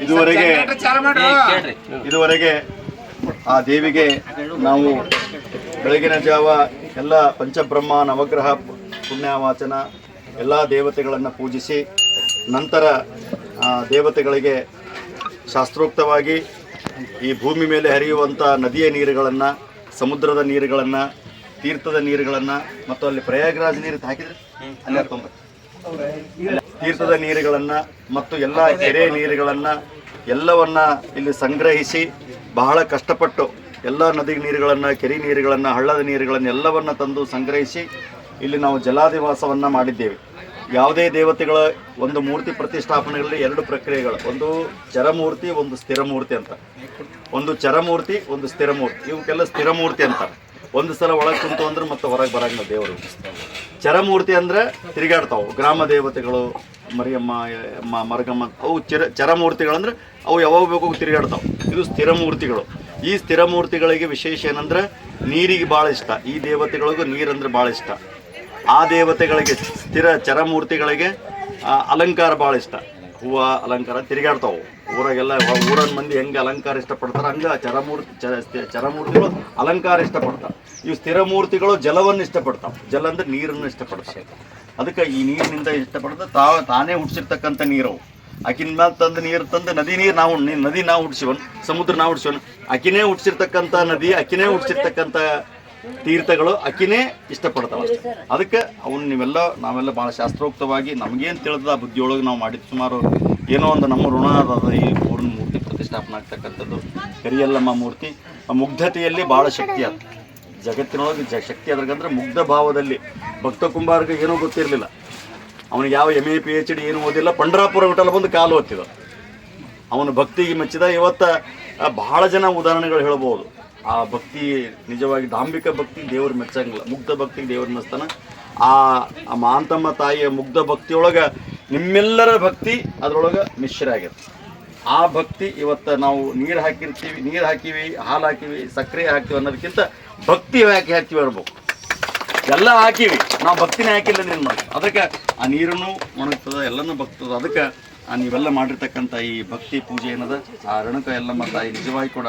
ಇದುವರೆಗೆ ಇದುವರೆಗೆ ಆ ದೇವಿಗೆ ನಾವು ಬೆಳಗಿನ ಜಾವ ಎಲ್ಲ ಪಂಚಬ್ರಹ್ಮ ನವಗ್ರಹ ಪುಣ್ಯವಾಚನ ಎಲ್ಲ ದೇವತೆಗಳನ್ನು ಪೂಜಿಸಿ ನಂತರ ಆ ದೇವತೆಗಳಿಗೆ ಶಾಸ್ತ್ರೋಕ್ತವಾಗಿ ಈ ಭೂಮಿ ಮೇಲೆ ಹರಿಯುವಂಥ ನದಿಯ ನೀರುಗಳನ್ನು ಸಮುದ್ರದ ನೀರುಗಳನ್ನು ತೀರ್ಥದ ನೀರುಗಳನ್ನು ಮತ್ತು ಅಲ್ಲಿ ಪ್ರಯಾಗ್ರಾಜ್ ನೀರು ಹಾಕಿದರೆ? ಅಲ್ಲಿ ಹತ್ತೊಂಬತ್ತು ತೀರ್ಥದ ನೀರುಗಳನ್ನು ಮತ್ತು ಎಲ್ಲ ಕೆರೆ ನೀರುಗಳನ್ನು ಎಲ್ಲವನ್ನ ಇಲ್ಲಿ ಸಂಗ್ರಹಿಸಿ ಬಹಳ ಕಷ್ಟಪಟ್ಟು ಎಲ್ಲ ನದಿ ನೀರುಗಳನ್ನು, ಕೆರೆ ನೀರುಗಳನ್ನು, ಹಳ್ಳದ ನೀರುಗಳನ್ನು ಎಲ್ಲವನ್ನ ತಂದು ಸಂಗ್ರಹಿಸಿ ಇಲ್ಲಿ ನಾವು ಜಲಾದಿವಾಸವನ್ನು ಮಾಡಿದ್ದೇವೆ. ಯಾವುದೇ ದೇವತೆಗಳ ಒಂದು ಮೂರ್ತಿ ಪ್ರತಿಷ್ಠಾಪನೆಗಳಲ್ಲಿ ಎರಡು ಪ್ರಕ್ರಿಯೆಗಳು. ಒಂದು ಚರಮೂರ್ತಿ, ಒಂದು ಸ್ಥಿರಮೂರ್ತಿ ಅಂತ. ಒಂದು ಚರಮೂರ್ತಿ, ಒಂದು ಸ್ಥಿರಮೂರ್ತಿ. ಇವಕ್ಕೆಲ್ಲ ಸ್ಥಿರಮೂರ್ತಿ ಅಂತ ಒಂದು ಸಲ ಒಳಗೆ ಕುಂತು ಅಂದ್ರೆ ಮತ್ತೆ ಹೊರಗೆ ಬರಂಗಿಲ್ಲ ದೇವರು. ಚರಮೂರ್ತಿ ಅಂದ್ರೆ ತಿರುಗಾಡ್ತಾವು. ಗ್ರಾಮ ದೇವತೆಗಳು, ಮರಿಯಮ್ಮ ಮರಗಮ್ಮ, ಅವು ಚಿರ ಚರಮೂರ್ತಿಗಳಂದ್ರೆ ಅವು ಯಾವಾಗ ಬೇಕು ತಿರುಗಾಡ್ತಾವೆ. ಇದು ಸ್ಥಿರ ಮೂರ್ತಿಗಳು ಈ ಸ್ಥಿರ ಮೂರ್ತಿಗಳಿಗೆ ವಿಶೇಷ ಏನಂದ್ರೆ ನೀರಿಗೆ ಭಾಳ ಇಷ್ಟ. ಈ ದೇವತೆಗಳಿಗೂ ನೀರಂದ್ರೆ ಭಾಳ ಇಷ್ಟ. ಆ ದೇವತೆಗಳಿಗೆ, ಸ್ಥಿರ ಚರಮೂರ್ತಿಗಳಿಗೆ ಅಲಂಕಾರ ಭಾಳ ಇಷ್ಟ. ಹೂವ ಅಲಂಕಾರ ತಿರುಗಾಡ್ತಾವು ಊರಾಗೆಲ್ಲ ಊರನ್ ಮಂದಿ ಹೆಂಗೆ ಅಲಂಕಾರ ಇಷ್ಟಪಡ್ತಾರೆ ಹಂಗೆ ಚರಮೂರ್ತಿ ಚ- ಚರಮೂರ್ತಿಗಳು ಅಲಂಕಾರ ಇಷ್ಟಪಡ್ತಾರೆ. ಇವು ಸ್ಥಿರಮೂರ್ತಿಗಳು ಜಲವನ್ನು ಇಷ್ಟಪಡ್ತಾವೆ. ಜಲ ಅಂದ್ರೆ ನೀರನ್ನು ಇಷ್ಟಪಡ್ತಾರೆ. ಅದಕ್ಕೆ ಈ ನೀರಿನಿಂದ ಇಷ್ಟಪಡ್ತಾ ತಾವ ತಾನೇ ಹುಡ್ಸಿರ್ತಕ್ಕಂಥ ನೀರವು. ಆಕಿನ ಮೇಲೆ ತಂದು ನೀರು ತಂದು ನದಿ ನೀರು ನಾವು ನದಿ ನಾವು ಹುಡ್ಸಿವನ್ ಸಮುದ್ರ ನಾವು ಹುಡ್ಸಿವನ್ ಆಕಿನೇ ಹುಡ್ಸಿರ್ತಕ್ಕಂಥ ನದಿ ಆಕಿನೇ ಹುಡ್ಸಿರ್ತಕ್ಕಂಥ ತೀರ್ಥಗಳು ಅಕ್ಕಿನೇ ಇಷ್ಟಪಡ್ತಾವೆ ಅದಕ್ಕೆ ಅವನು ನೀವೆಲ್ಲ, ನಾವೆಲ್ಲ ಭಾಳ ಶಾಸ್ತ್ರೋಕ್ತವಾಗಿ ನಮಗೇನು ತಿಳಿದ ಬುದ್ಧಿಯೊಳಗೆ ನಾವು ಮಾಡಿದ್ದು ಸುಮಾರು ಏನೋ ಒಂದು ನಮ್ಮ ಋಣ ಅದ ಈ ಪೂರ್ಣ ಮೂರ್ತಿ ಪ್ರತಿಷ್ಠಾಪನೆ ಆಗ್ತಕ್ಕಂಥದ್ದು. ಕರಿಯಲ್ಲಮ್ಮ ಮೂರ್ತಿ. ಆ ಮುಗ್ಧತೆಯಲ್ಲಿ ಭಾಳ ಶಕ್ತಿ ಅದ. ಜಗತ್ತಿನೊಳಗೆ ಜ ಶಕ್ತಿ ಅದ್ರಾಗಂದ್ರೆ ಮುಗ್ಧ ಭಾವದಲ್ಲಿ. ಭಕ್ತ ಕುಂಬಾರ್ಗೆ ಏನೂ ಗೊತ್ತಿರಲಿಲ್ಲ. ಅವನಿಗೆ ಯಾವ M A P H D ಏನು ಓದಿಲ್ಲ. ಪಂಡ್ರಾಪುರ ವಿಠಲ ಬಂದು ಕಾಲು ಒತ್ತಿದ. ಅವನು ಭಕ್ತಿಗೆ ಮೆಚ್ಚಿದ. ಇವತ್ತು ಭಾಳ ಜನ ಉದಾಹರಣೆಗಳು ಹೇಳ್ಬೋದು. ಆ ಭಕ್ತಿ ನಿಜವಾಗಿ ಡಾಂಬಿಕ ಭಕ್ತಿ ದೇವ್ರು ಮೆಚ್ಚಂಗಿಲ್ಲ. ಮುಗ್ಧ ಭಕ್ತಿ ದೇವ್ರ ಮೆಚ್ತಾನ ಆ ಮಾಂತಮ್ಮ ತಾಯಿಯ ಮುಗ್ಧ ಭಕ್ತಿಯೊಳಗೆ ನಿಮ್ಮೆಲ್ಲರ ಭಕ್ತಿ ಅದ್ರೊಳಗೆ ಮಿಶ್ರ ಆಗ್ಯದ ಆ ಭಕ್ತಿ ಇವತ್ತು ನಾವು ನೀರು ಹಾಕಿರ್ತೀವಿ, ನೀರು ಹಾಕಿವಿ, ಹಾಲು ಹಾಕಿವಿ, ಸಕ್ಕರೆ ಹಾಕ್ತೀವಿ ಅನ್ನೋದಕ್ಕಿಂತ ಭಕ್ತಿ ಯಾಕೆ ಹಾಕ್ತೀವಿ ಇರ್ಬೇಕು ಎಲ್ಲ ಹಾಕಿವಿ. ನಾವು ಭಕ್ತಿನೇ ಹಾಕಿಲ್ಲ ನೀನು ಮಾಡಿ ಅದಕ್ಕೆ ಆ ನೀರನ್ನು ಒಣಗ್ತದೆ, ಎಲ್ಲನೂ ಭಕ್ತದ ಅದಕ್ಕೆ ನೀವೆಲ್ಲ ಮಾಡಿರ್ತಕ್ಕಂಥ ಈ ಭಕ್ತಿ ಪೂಜೆ ಏನದ? ಆ ರಣಕ ಎಲ್ಲಮ್ಮ ತಾಯಿ ನಿಜವಾಗಿ ಕೂಡ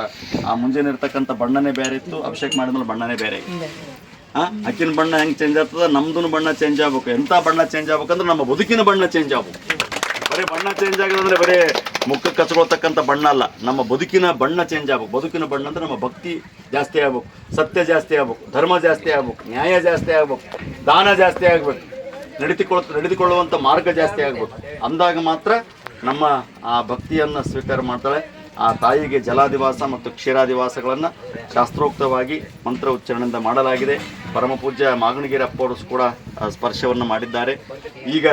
ಆ ಮುಂಜಾನೆ ಇರ್ತಕ್ಕಂಥ ಬಣ್ಣನೇ ಬೇರೆ ಇತ್ತು ಅಭಿಷೇಕ ಮಾಡಿದ್ಮೇಲೆ ಬಣ್ಣನೇ ಬೇರೆ ಹಾ ಅಕ್ಕಿನ ಬಣ್ಣ ಹೆಂಗೆ ಚೇಂಜ್ ಆಗ್ತದ? ನಮ್ದು ಬಣ್ಣ ಚೇಂಜ್ ಆಗ್ಬೇಕು. ಎಂಥ ಬಣ್ಣ ಚೇಂಜ್ ಆಗ್ಬೇಕಂದ್ರೆ ನಮ್ಮ ಬದುಕಿನ ಬಣ್ಣ ಚೇಂಜ್ ಆಗ್ಬೇಕು. ಬರೀ ಬಣ್ಣ ಚೇಂಜ್ ಆಗೋದಂದ್ರೆ ಬರೀ ಮುಖಕ್ಕೆ ಕಚ್ಕೊಳ್ತಕ್ಕಂಥ ಬಣ್ಣ ಅಲ್ಲ. ನಮ್ಮ ಬದುಕಿನ ಬಣ್ಣ ಚೇಂಜ್ ಆಗ್ಬೇಕು. ಬದುಕಿನ ಬಣ್ಣ ಅಂದ್ರೆ ನಮ್ಮ ಭಕ್ತಿ ಜಾಸ್ತಿ ಆಗ್ಬೇಕು. ಸತ್ಯ ಜಾಸ್ತಿ ಆಗ್ಬೇಕು. ಧರ್ಮ ಜಾಸ್ತಿ ಆಗ್ಬೇಕು. ನ್ಯಾಯ ಜಾಸ್ತಿ ಆಗ್ಬೇಕು. ದಾನ ಜಾಸ್ತಿ ಆಗ್ಬೇಕು. ನಡೆದುಕೊಳ್ ನಡೆದುಕೊಳ್ಳುವಂಥ ಮಾರ್ಗ ಜಾಸ್ತಿ ಆಗ್ಬೋದು. ಅಂದಾಗ ಮಾತ್ರ ನಮ್ಮ ಆ ಭಕ್ತಿಯನ್ನು ಸ್ವೀಕಾರ ಮಾಡ್ತಾಳೆ. ಆ ತಾಯಿಗೆ ಜಲಾದಿವಾಸ ಮತ್ತು ಕ್ಷೀರಾದಿವಾಸಗಳನ್ನು ಶಾಸ್ತ್ರೋಕ್ತವಾಗಿ ಮಂತ್ರ ಉಚ್ಚಾರಣೆಯಿಂದ ಮಾಡಲಾಗಿದೆ. ಪರಮಪೂಜ್ಯ ಮಾಗಣಗಿರಿ ಅಪ್ಪವರು ಕೂಡ ಸ್ಪರ್ಶವನ್ನು ಮಾಡಿದ್ದಾರೆ. ಈಗ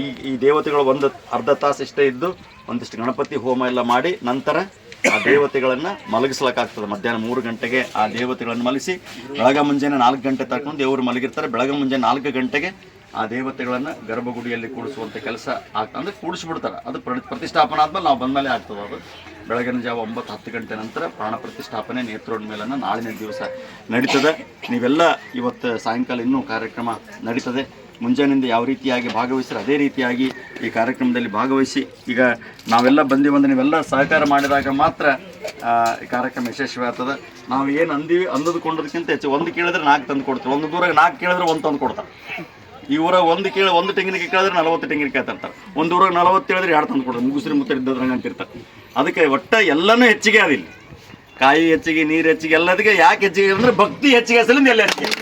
ಈ ಈ ದೇವತೆಗಳು ಒಂದು ಅರ್ಧ ತಾಸು ಇಷ್ಟೇ ಇದ್ದು ಒಂದಿಷ್ಟು ಗಣಪತಿ ಹೋಮ ಎಲ್ಲ ಮಾಡಿ ನಂತರ ಆ ದೇವತೆಗಳನ್ನು ಮಲಗಿಸ್ಲಿಕ್ಕಾಗ್ತದೆ. ಮಧ್ಯಾಹ್ನ ಮೂರು ಗಂಟೆಗೆ ಆ ದೇವತೆಗಳನ್ನು ಮಲಗಿಸಿ, ಬೆಳಗ ಮುಂಜಾನೆ ನಾಲ್ಕು ಗಂಟೆ ತಕೊಂಡು ದೇವರು ಮಲಗಿರ್ತಾರೆ. ಬೆಳಗ್ಗೆ ಮುಂಜಾನೆ ನಾಲ್ಕು ಗಂಟೆಗೆ ಆ ದೇವತೆಗಳನ್ನು ಗರ್ಭಗುಡಿಯಲ್ಲಿ ಕೂಡಿಸುವಂಥ ಕೆಲಸ ಆಗ್ತದೆ ಅಂದರೆ ಕೂಡಿಸ್ಬಿಡ್ತಾರೆ. ಅದು ಪ್ರತಿ ಪ್ರತಿಷ್ಠಾಪನೆ ಆದ್ಮೇಲೆ ನಾವು ಬಂದಮೇಲೆ ಆಗ್ತದೆ ಅದು. ಬೆಳಗಿನ ಜಾವ ಒಂಬತ್ತು ಹತ್ತು ಗಂಟೆ ನಂತರ ಪ್ರಾಣ ಪ್ರತಿಷ್ಠಾಪನೆ ನೇತ್ರೋನ್ಮೇಲನ ನಾಳಿನ ದಿವಸ ನಡೀತದೆ. ನೀವೆಲ್ಲ ಇವತ್ತು ಸಾಯಂಕಾಲ ಇನ್ನೂ ಕಾರ್ಯಕ್ರಮ ನಡೀತದೆ. ಮುಂಜಾನೆಯಿಂದ ಯಾವ ರೀತಿಯಾಗಿ ಭಾಗವಹಿಸಿದ್ರೆ ಅದೇ ರೀತಿಯಾಗಿ ಈ ಕಾರ್ಯಕ್ರಮದಲ್ಲಿ ಭಾಗವಹಿಸಿ. ಈಗ ನಾವೆಲ್ಲ ಬಂದೀವಂದ್ರೆ ನೀವೆಲ್ಲ ಸಹಕಾರ ಮಾಡಿದಾಗ ಮಾತ್ರ ಈ ಕಾರ್ಯಕ್ರಮ ಯಶಸ್ವಿ ಆಗ್ತದೆ. ನಾವು ಏನು ಅಂದೀವಿ, ಅಂದದುಕೊಂಡೋದಕ್ಕಿಂತ ಹೆಚ್ಚು ಒಂದು ಕೇಳಿದ್ರೆ ನಾಲ್ಕು ತಂದು ಕೊಡ್ತೀವಿ. ಒಂದು ದೂರ ನಾಲ್ಕು ಕೇಳಿದ್ರೆ ಒಂದು ತಂದು ಕೊಡ್ತಾರೆ. ಈ ಊರಾಗ ಒಂದು ಕೇಳಿ, ಒಂದು ತೆಂಗಿನಕಾಯಿ ಕೇಳಿದ್ರೆ ನಲವತ್ತು ತೆಂಗಿನಕಾಯಿ ತರ್ತಾರೆ. ಒಂದು ಊರಾಗ ನಲವತ್ತು ಹೇಳಿದ್ರೆ ಎರಡು ತಂದು ಕೊಡ್ತಾರೆ. ಮುಗಿಸ್ರಿ ಮುತ್ತ ಇದ್ದದ್ರಂಗೆ ಅಂತಿರ್ತಾರೆ. ಅದಕ್ಕೆ ಒಟ್ಟ ಎಲ್ಲನೂ ಹೆಚ್ಚಿಗೆ ಅದಿಲ್ಲ ಕಾಯಿ ಹೆಚ್ಚಿಗೆ, ನೀರು ಹೆಚ್ಚಿಗೆ, ಎಲ್ಲದಕ್ಕೆ ಯಾಕೆ ಹೆಚ್ಚಿಗೆ ಅಂದ್ರೆ ಭಕ್ತಿ ಹೆಚ್ಚಿಗೆ ಸಲಿಂದ ಎಲ್ಲ ಹೆಚ್ಚಿಗೆ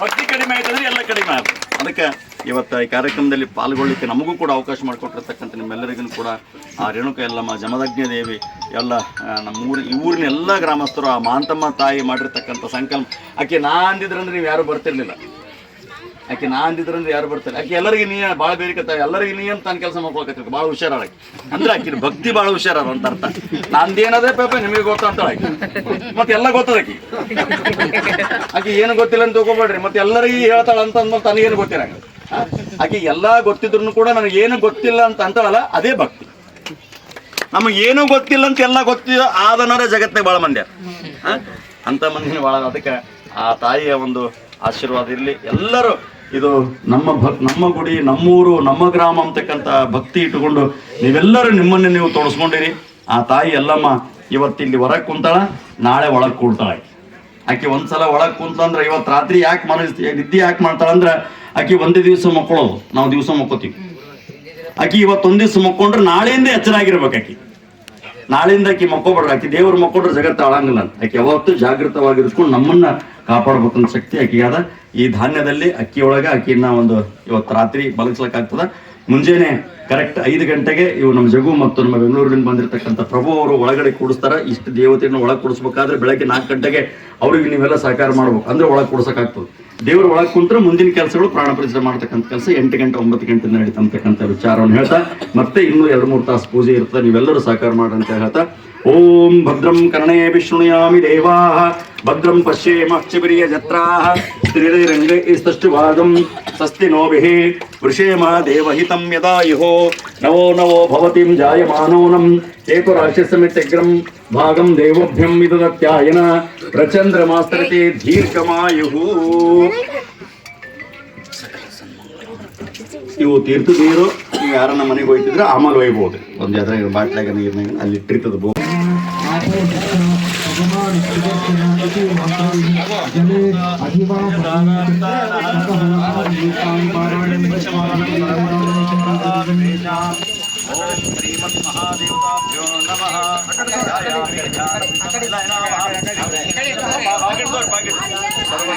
ಭಕ್ತಿ ಕಡಿಮೆ ಆಯ್ತಂದ್ರೆ ಎಲ್ಲ ಕಡಿಮೆ ಆಯ್ತು ಅದಕ್ಕೆ ಇವತ್ತು ಈ ಕಾರ್ಯಕ್ರಮದಲ್ಲಿ ಪಾಲ್ಗೊಳ್ಳಿಕ್ಕೆ ನಮಗೂ ಕೂಡ ಅವಕಾಶ ಮಾಡಿಕೊಟ್ಟಿರ್ತಕ್ಕಂಥ ನಿಮ್ಮೆಲ್ಲರಿಗೂ ಕೂಡ ಆ ರೇಣುಕ ಎಲ್ಲಮ್ಮ ಜಮದಗ್ನ ದೇವಿ, ಎಲ್ಲ ನಮ್ಮ ಊರಿ ಊರಿನ ಎಲ್ಲ ಗ್ರಾಮಸ್ಥರು, ಆ ಮಾಂತಮ್ಮ ತಾಯಿ ಮಾಡಿರ್ತಕ್ಕಂಥ ಸಂಕಲ್ಪ. ಆಕೆ ನಾ ಅಂದಿದ್ರಂದ್ರೆ ನೀವು ಯಾರು ಬರ್ತಿರ್ಲಿಲ್ಲ. ಆಕೆ ನಾ ಅಂದಿದ್ರಂದ್ರೆ ಯಾರು ಬರ್ತಾರೆ? ಆಕೆ ಎಲ್ಲರಿಗೆ ನೀ ಭಾಳ ಬೇರಿಕತ್ತ ಎಲ್ಲರಿಗೆ ನೀ ಅಂತ ಕೆಲಸ ಮಾಡ್ಕೊಳಕತ್ತಿರ್ತ ಭಾಳ ಹುಷಾರಾಳ ಅಂದ್ರೆ ಆಕಿನ ಭಕ್ತಿ ಭಾಳ ಹುಷಾರಾರ ಅಂತ ಅರ್ಥ. ನಂದೇನದೇ ಪಾಪ ನಿಮಗೆ ಗೊತ್ತ ಅಂತ ಆಕಿ. ಮತ್ತೆ ಎಲ್ಲ ಗೊತ್ತದ ಆಕಿ. ಆಕೆ ಏನು ಗೊತ್ತಿಲ್ಲ ಅಂತ ತಗೋಬೇಡ್ರಿ ಮತ್ತೆ ಎಲ್ಲರಿಗೆ ಹೇಳ್ತಾಳ ಅಂತ ಅಂದ್ಮೇಲೆ ತನಗೇನು ಗೊತ್ತಿರಂಗ ಆಕೆ. ಎಲ್ಲ ಗೊತ್ತಿದ್ರು ಕೂಡ ನನಗೆ ಏನು ಗೊತ್ತಿಲ್ಲ ಅಂತ ಅಂತಾಳಲ್ಲ, ಅದೇ ಭಕ್ತಿ. ನಮಗೆ ಏನೂ ಗೊತ್ತಿಲ್ಲ ಅಂತ ಎಲ್ಲ ಗೊತ್ತಿಲ್ಲ ಆದನರ ಜಗತ್ತಿನ ಭಾಳ ಮಂದಿ? ಅಂತ ಮಂದಿನ ಭಾಳ ಅದಕ್ಕೆ ಆ ತಾಯಿಯ ಒಂದು ಆಶೀರ್ವಾದ ಇರಲಿ. ಎಲ್ಲರೂ ಇದು ನಮ್ಮ ಭಕ್ ನಮ್ಮ ಗುಡಿ, ನಮ್ಮೂರು, ನಮ್ಮ ಗ್ರಾಮ ಅಂತಕ್ಕಂಥ ಭಕ್ತಿ ಇಟ್ಟುಕೊಂಡು ನೀವೆಲ್ಲರೂ ನಿಮ್ಮನ್ನೇ ನೀವು ತೊಡಸ್ಕೊಂಡಿರಿ. ಆ ತಾಯಿ ಎಲ್ಲಮ್ಮ, ಇವತ್ತು ಇಲ್ಲಿ ಹೊರಗೆ ಕುಂತಾಳ, ನಾಳೆ ಒಳಗೆ ಕೂಡ್ತಾಳೆ ಆಕೆ ಒಂದ್ಸಲ ಒಳಗೆ ಕುಂತಂದ್ರೆ ಇವತ್ತು ರಾತ್ರಿ ಯಾಕೆ ಮನ ನಿದ್ದೆ ಯಾಕೆ ಮಾಡ್ತಾಳಂದ್ರೆ ಆಕೆ ಒಂದೇ ದಿವಸ ಮಕ್ಕೊಳ್ಳೋದು. ನಾವು ದಿವಸ ಮಕ್ಕೋತೀವಿ. ಆಕಿ ಇವತ್ತೊಂದು ದಿವಸ ಮಕ್ಕೊಂಡ್ರೆ ನಾಳೆಯಿಂದ ಎಚ್ಚರಾಗಿರ್ಬೇಕು ಆಕಿ. ನಾಳೆಯಿಂದ ಆಕಿ ಮಕ್ಕೋಬೇಡ್ರ. ಆಕಿ ದೇವ್ರು ಮಕ್ಕೊಂಡ್ರೆ ಜಗತ್ತು ಆಳಂಗಿಲ್ಲ ಆಕೆ ಯಾವತ್ತೂ ಜಾಗೃತವಾಗಿರ್ಸ್ಕೊಂಡು ನಮ್ಮನ್ನ ಕಾಪಾಡ್ಬೇಕಂತ ಶಕ್ತಿ ಆಕಿಗೆ ಈ ಧಾನ್ಯದಲ್ಲಿ ಅಕ್ಕಿ ಒಳಗೆ ಅಕ್ಕಿನ ಒಂದು ಇವತ್ತು ರಾತ್ರಿ ಬಲಗಿಸ್ಲಕ್ಕಾಗ್ತದ ಮುಂಜಾನೆ ಕರೆಕ್ಟ್ ಐದು ಗಂಟೆಗೆ ಇವು ನಮ್ಮ ಜಗು ಮತ್ತು ನಮ್ಮ ಬೆಂಗಳೂರಿನಿಂದ ಬಂದಿರತಕ್ಕಂಥ ಪ್ರಭು ಅವರು ಒಳಗಡೆ ಕೂಡಿಸ್ತಾರೆ. ಇಷ್ಟು ದೇವತೆಯನ್ನು ಒಳಗೆ ಕೂಡಿಸ್ಬೇಕಾದ್ರೆ ಬೆಳಗ್ಗೆ ನಾಲ್ಕು ಗಂಟೆಗೆ ಅವ್ರಿಗೆ ನೀವೆಲ್ಲ ಸಹಕಾರ ಮಾಡ್ಬೇಕು. ಅಂದ್ರೆ ಒಳಗೆ ಕೂಡ್ಸಕ್ಕಾಗ್ತದೆ. ದೇವ್ರ ಒಳಗೆ ಕುಂತ್ರೆ ಮುಂದಿನ ಕೆಲಸಗಳು ಪ್ರಾಣ ಪರಿಚಯ ಮಾಡ್ತಕ್ಕಂಥ ಕೆಲಸ. ಎಂಟು ಗಂಟೆ ಒಂಬತ್ತು ಗಂಟೆ ನಡೀತಕ್ಕಂಥ ವಿಚಾರವನ್ನು ಹೇಳ್ತಾ, ಮತ್ತೆ ಇನ್ನೂ ಎರಡು ಮೂರು ತಾಸು ಪೂಜೆ ಇರ್ತದೆ ನೀವೆಲ್ಲರೂ ಸಹಕಾರ ಮಾಡ್ರಿ ಅಂತ ಹೇಳ್ತಾ, ಓಂ ಭದ್ರಂ ಕರ್ಣೇ ವಿಷ್ಣುಯಾಮಿ ದೇವಾ ಭದ್ರಂ ಪಶ್ಯೇಮಕ್ಷಿಬಿರಿಯ ಜತ್ರಾಹ ಸ್ತ್ರೀರಂಗೇ ಸ್ತಷ್ಟುವಾದಂ ಸ್ವಸ್ತಿ ನೋಭಿಃ ವೃಷೇಮ ದೇವಹಿತಂ ಯದಾಯುಹೋ ನವೋ ನವೋ ಭವತಿಂ ಜಾಯಮಾನೋನಂ ಏತು ರಾಕ್ಷಸಮಿತ್ಯಗ್ರಂ ಭಾಗಂ ದೇವಭ್ಯಂ ವಿದತ್ಯಾಯನ ಪ್ರಚಂದ್ರಮಾಸ್ತರತೆ ದೀರ್ಘಮಾಯುಹು. ಇವು ತೀರ್ಥ ನೀರು ನೀವು ಯಾರನ್ನ ಮನೆಗೆ ಹೋಯ್ತಿದ್ರೆ ಆಮೇಲೆ ಒಯ್ಬೋದು ಒಂದು ಜಾತ್ರೆ ಬಾಟ್ಲಾಗ ನೀರ್ನಾಗ ಅಲ್ಲಿ ಇಟ್ಟಿರ್ತದ ಬೋ ఓం శ్రీమద్ మహాదేవతాభ్యో నమ సర్వ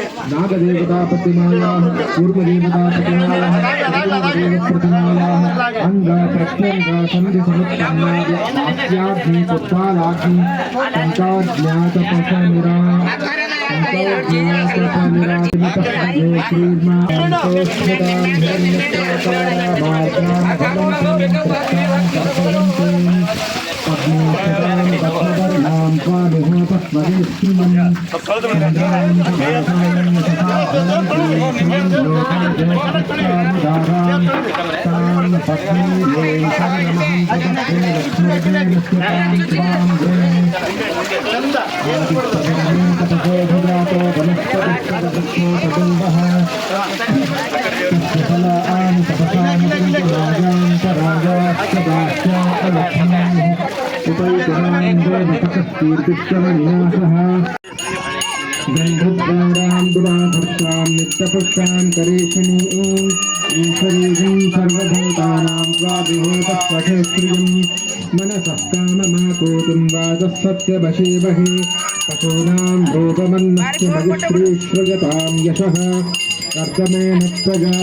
नागदेवता प्रतिमायाः पूर्वदेवता प्रतिमायाः प्रतिमायाः अङ्ग प्रत्यङ्ग सन्धिसमुत्पन्नादि अस्याग्नि पुत्रालाग्नि पञ्चाज्ञातपथनिरा श्रीर्मा श्रीर्मान्तोष्ठदां हिरण्यप्राकारा मार्गां फलं प्रत्यां कर्तयन्तीं पद्मेश्वरां पद्मवर्णां स्वामिहोपस्मरिश्रिमन् गन्धद्वारां नित्यपुष्टां करेशिनी ईश्वरीं सर्वभूतानां स्वाभिभूतपठेश्रियं मनसः काममाकोतिं पशूनां रोगमन्नस्य मयित्रीश्वयतां यशः कर्दमेन प्रजा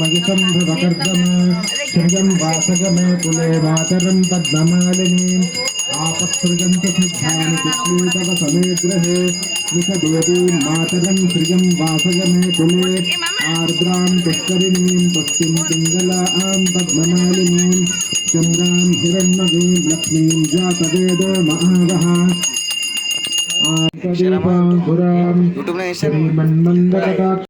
मयि सम्भवकर्दमा श्रियं वासगमे कुले मातरं पद्ममालिनीम् आपत्सृजन्तु सिद्धानि चित्रीतव समे गृहे निषदेवीं मातरं श्रियं वासगमे कुले आर्द्रां पुष्करिणीं पुष्टिं पिङ्गलां पद्ममालिनीं। चन्द्रां हिरण्मयीं लक्ष्मीं जातवेदो महावः। आर्तदीपां पुरां श्रीमन्मन्दकटाक्ष